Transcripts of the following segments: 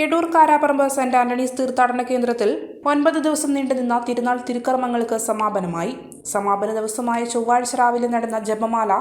Edoor Karaparamba saint Antony's തീർത്ഥാടന കേന്ദ്രത്തിൽ ഒൻപത് ദിവസം നീണ്ടുനിന്ന തിരുനാൾ തിരുക്കർമ്മങ്ങൾക്ക് സമാപനമായി. സമാപന ദിവസമായ ചൊവ്വാഴ്ച രാവിലെ നടന്ന ജപമാല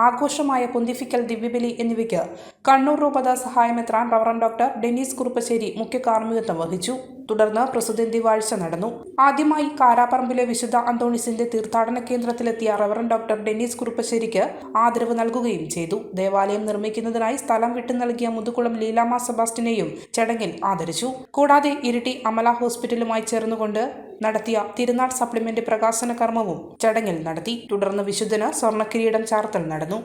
ആഘോഷമായ പൊന്തിഫിക്കൽ ദിവ്യബലി എന്നിവയ്ക്ക് കണ്ണൂർ രൂപത സഹായമെത്രാൻ റവറൻ ഡോക്ടർ ഡെന്നീസ് കുറുപ്പശ്ശേരി മുഖ്യ കാർമ്മികത്വം വഹിച്ചു. തുടർന്ന് പ്രസിദ്ധി വാഴ്ച നടന്നു. ആദ്യമായി കാരാപറമ്പിലെ വിശുദ്ധ അന്തോണിസിന്റെ തീർത്ഥാടന കേന്ദ്രത്തിലെത്തിയ റവറൻ ഡോക്ടർ ഡെന്നീസ് കുറുപ്പശ്ശേരിക്ക് ആദരവ് നൽകുകയും ചെയ്തു. ദേവാലയം നിർമ്മിക്കുന്നതിനായി സ്ഥലം വിട്ടു നൽകിയ മുതുകുളം ലീലാമ സെബാസ്റ്റിനെയും ചടങ്ങിൽ ആദരിച്ചു. കൂടാതെ ഇരിട്ടി അമല ഹോസ്പിറ്റലുമായി ചേർന്നുകൊണ്ട് നടത്തിയ തിരുനാൾ സപ്ലിമെന്റ് പ്രകാശന കർമ്മവും ചടങ്ങിൽ നടത്തി. തുടർന്ന് വിശുദ്ധന് സ്വർണക്കിരീടം ചാർത്തൽ നടന്നു.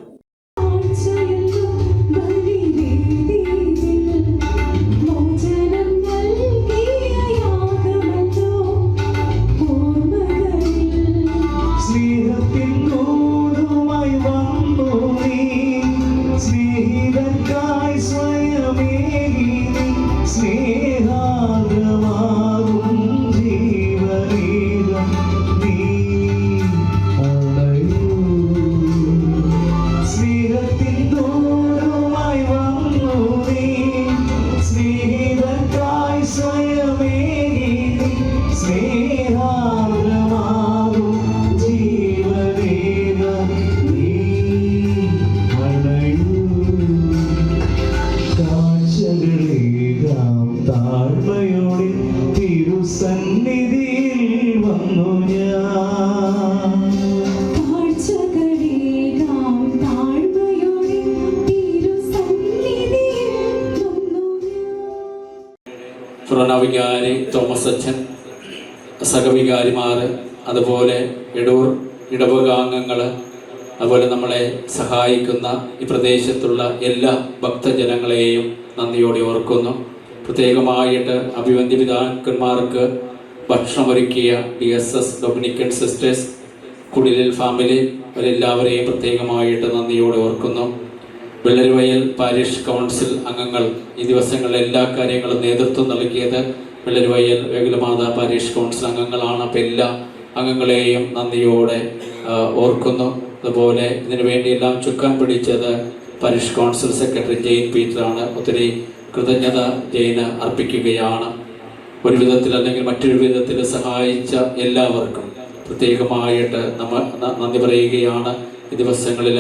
താഴ്മയോടെ തിരുസന്നിധിയിൽ വന്നു ഞാൻ. ഫുറോണവികാരി തോമസ് അച്ഛൻ സഹവികാരിമാർ അതുപോലെ ഇടൂർ ഇടവകാംഗങ്ങൾ അതുപോലെ നമ്മളെ സഹായിക്കുന്ന ഈ പ്രദേശത്തുള്ള എല്ലാ ഭക്തജനങ്ങളെയും നന്ദിയോടെ ഓർക്കുന്നു. പ്രത്യേകമായിട്ട് അഭിവന്ദ്യ പിതാക്കന്മാർക്ക് ഭക്ഷണമൊരുക്കിയ D S S Dominican sisters കുടിലിൽ ഫാമിലി അവരെല്ലാവരെയും പ്രത്യേകമായിട്ട് നന്ദിയോടെ ഓർക്കുന്നു. വെള്ളരുവയൽ പാരിഷ് കൗൺസിൽ അംഗങ്ങൾ ഈ ദിവസങ്ങളിൽ എല്ലാ കാര്യങ്ങളും നേതൃത്വം നൽകിയത് വെള്ളരുവയൽ വേഗലമാതാ പാരിഷ് കൗൺസിൽ അംഗങ്ങളാണ്. അപ്പം എല്ലാ അംഗങ്ങളെയും നന്ദിയോടെ ഓർക്കുന്നു. അതുപോലെ ഇതിനു വേണ്ടിയെല്ലാം ചുക്കാൻ പിടിച്ചത് പാരിഷ് കൗൺസിൽ സെക്രട്ടറി ജെയിൻ പീറ്ററാണ്. ഒത്തിരി കൃതജ്ഞത ജെയിന് അർപ്പിക്കുകയാണ്. ഒരു വിധത്തിൽ അല്ലെങ്കിൽ മറ്റൊരു വിധത്തിൽ സഹായിച്ച എല്ലാവർക്കും പ്രത്യേകമായിട്ട് നമ്മൾ നന്ദി പറയുകയാണ്. ഈ ദിവസങ്ങളിൽ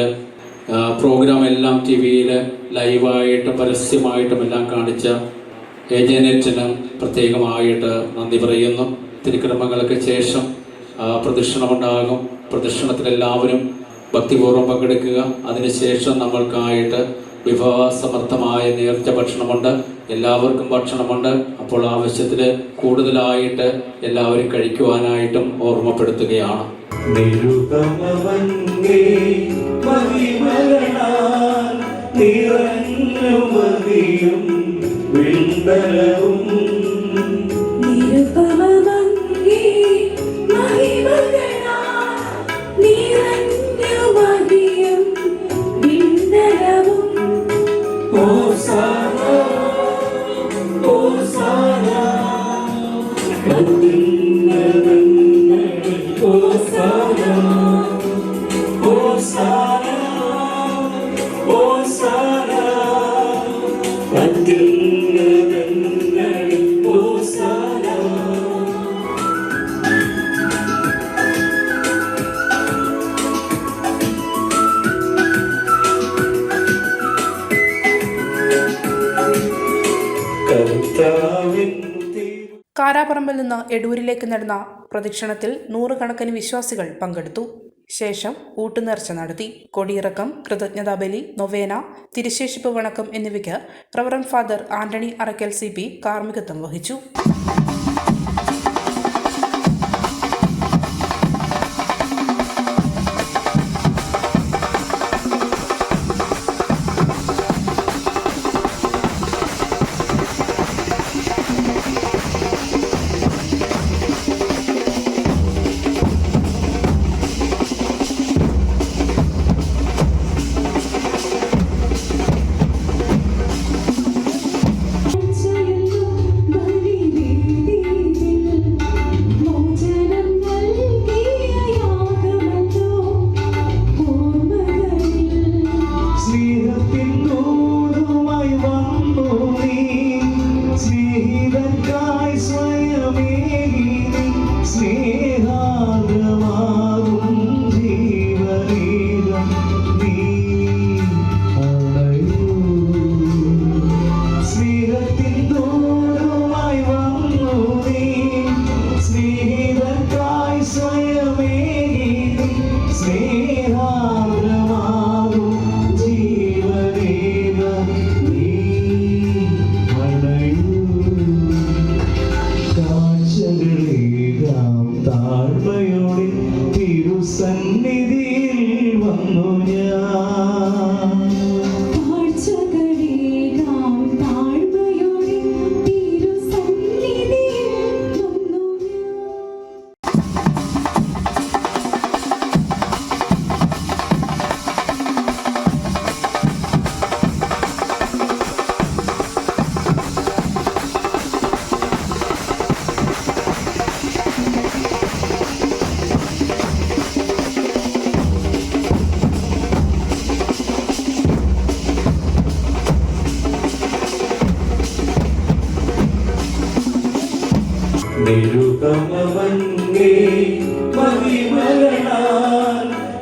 പ്രോഗ്രാം എല്ലാം ടി വിയിൽ ലൈവായിട്ടും പരസ്യമായിട്ടും എല്ലാം കാണിച്ച ഏജനറ്റിന് പ്രത്യേകമായിട്ട് നന്ദി പറയുന്നു. തിരുക്രമങ്ങൾക്ക് ശേഷം പ്രദക്ഷിണമുണ്ടാകും. പ്രദക്ഷിണത്തിൽ എല്ലാവരും ഭക്തിപൂർവം പങ്കെടുക്കുക. അതിനുശേഷം നമ്മൾക്കായിട്ട് വിഭവസമർത്ഥമായ നേർച്ച ഭക്ഷണമുണ്ട്. എല്ലാവർക്കും ഭക്ഷണമുണ്ട്. അപ്പോൾ ആവശ്യത്തിൽ കൂടുതലായിട്ട് എല്ലാവരും കഴിക്കുവാനായിട്ടും ഓർമ്മപ്പെടുത്തുകയാണ്. നിറഞ്ഞു You. തിരു കാരാപ്പറമ്പിൽ നിന്ന് എടൂരിലേക്ക് നടന്ന പ്രദക്ഷിണത്തിൽ നൂറുകണക്കിന് വിശ്വാസികൾ പങ്കെടുത്തു. ശേഷം ഊട്ടുനേർച്ച നടത്തി. കൊടിയിറക്കം കൃതജ്ഞതാബലി നൊവേന തിരുശേഷിപ്പ് വണക്കം എന്നിവയ്ക്ക് reverend father Antony Arakkal C P കാർമ്മികത്വം വഹിച്ചു. താഴ്മയോടെ തിരുസന്നി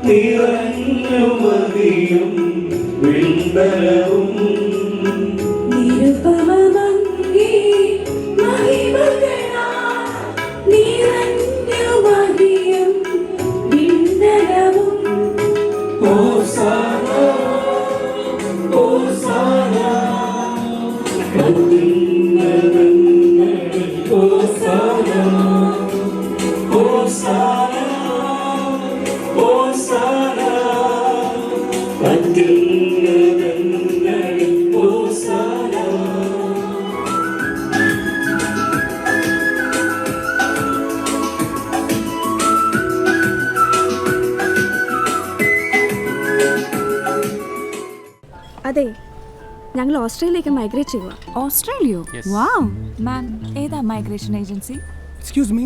നിറഞ്ഞു മതിയും വിണ്ടലവും അതെ ഞങ്ങൾ ഓസ്ട്രേലിയയിലേക്ക് മൈഗ്രേറ്റ് ചെയ്യുക ഓസ്ട്രേലിയോ? വാവ് മാം ഏതാ മൈഗ്രേഷൻ ഏജൻസി എക്സ്ക്യൂസ് മീ